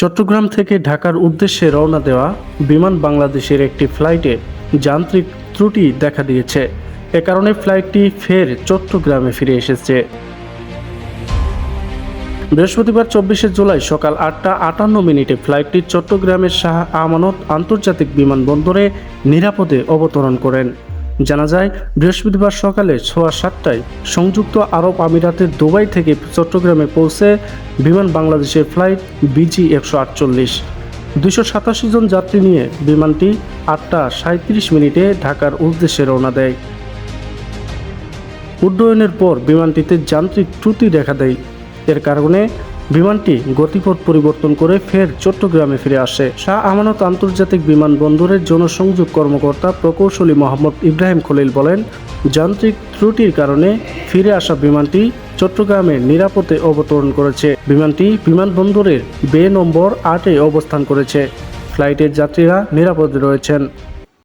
চট্টগ্রাম থেকে ঢাকার উদ্দেশ্যে রওনা দেওয়া বিমান বাংলাদেশের একটি ফ্লাইটে যান্ত্রিক ত্রুটি দেখা দিয়েছে। এ কারণে ফ্লাইটটি ফের চট্টগ্রামে ফিরে এসেছে। বৃহস্পতিবার চব্বিশে জুলাই সকাল আটটা আটান্ন মিনিটে ফ্লাইটটি চট্টগ্রামের শাহ আমানত আন্তর্জাতিক বিমানবন্দরে নিরাপদে অবতরণ করেন। জানা যায়, বৃহস্পতিবার সকালে সোয়া সাতটায় সংযুক্ত আরব আমিরাতের দুবাই থেকে চট্টগ্রামে পৌঁছে বিমান বাংলাদেশের ফ্লাইট বিজি একশো আটচল্লিশ। দুশো সাতাশি জন যাত্রী নিয়ে বিমানটি আটটা সাঁত্রিশ মিনিটে ঢাকার উদ্দেশ্যে রওনা দেয়। উড্ডয়নের পর বিমানটিতে যান্ত্রিক ত্রুটি দেখা দেয়। এর কারণে বিমানটি গতিপথ পরিবর্তন করে ফের চট্টগ্রামে ফিরে আসে। শাহ আমানত আন্তর্জাতিক বিমানবন্দরের জনসংযোগ কর্মকর্তা প্রকৌশলী মোহাম্মদ ইব্রাহিম খলিল বলেন, যান্ত্রিক ত্রুটির কারণে ফিরে আসা বিমানটি চট্টগ্রামে নিরাপদে অবতরণ করেছে। বিমানটি বিমানবন্দরের বে নম্বর আটে অবস্থান করেছে। ফ্লাইটের যাত্রীরা নিরাপদে রয়েছেন।